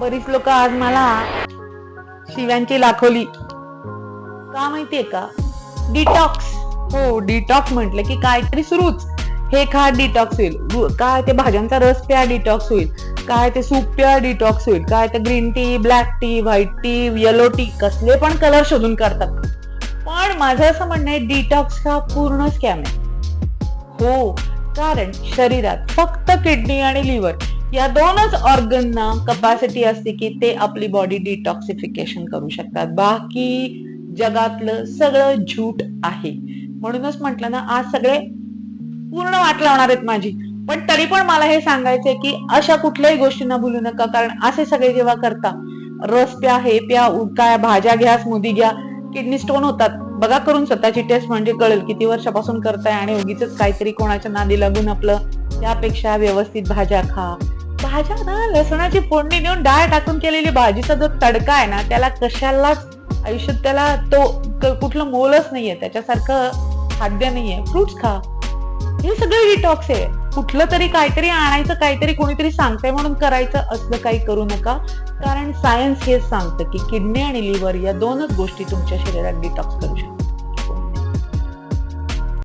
बरीच लोक आज मला शिव्यांची लाखोली. का माहितीये का? डिटॉक्स हो डिटॉक्स म्हटलं की काहीतरी सुरूच. हे खा डिटॉक्स होईल. काय ते भाज्यांचा रस प्या डिटॉक्स होईल. काय ते सूप प्या डिटॉक्स होईल. काय ते green tea black tea white tea yellow tea कसले पण कलर शोधून करतात पण माझं असं म्हणणं आहे डिटॉक्स हा पूर्ण स्कॅम आहे. हो कारण शरीरात फक्त किडनी आणि लिव्हर या दोनच ऑर्गनना कपॅसिटी असते की ते आपली बॉडी डिटॉक्सिफिकेशन करू शकतात. बाकी जगातलं सगळं झूट आहे. म्हणूनच म्हटलं ना आज सगळे पूर्ण वाट लावणार आहेत माझी. पण तरी पण मला हे सांगायचंय की अशा कुठल्याही गोष्टींना भुलू नका कारण असे सगळे जेव्हा करता रस प्या हे प्या उ- काय भाज्या घ्या स्मुदी घ्या किडनी स्टोन होतात. बघा करून स्वतःची टेस्ट म्हणजे कळेल किती वर्षापासून करताय आणि उगीच काहीतरी कोणाच्या नादी लागून आपलं त्यापेक्षा व्यवस्थित भाज्या खा भाज्या ना लसणाची फोडणी देऊन डाळ टाकून केलेली भाजीचा जो तडका आहे ना त्याला कशालाच आयुष्यात त्याला तो कुठलं मोलच नाहीये. त्याच्यासारखं खाद्य नाहीये. फ्रुट्स खा. हे सगळं डिटॉक्स आहे. कुठलं तरी काहीतरी आणायचं काहीतरी कोणीतरी सांगतंय म्हणून करायचं असलं काही करू नका. कारण सायन्स हेच सांगतं की किडनी आणि लिव्हर या दोनच गोष्टी तुमच्या शरीरात डिटॉक्स करू शकतात.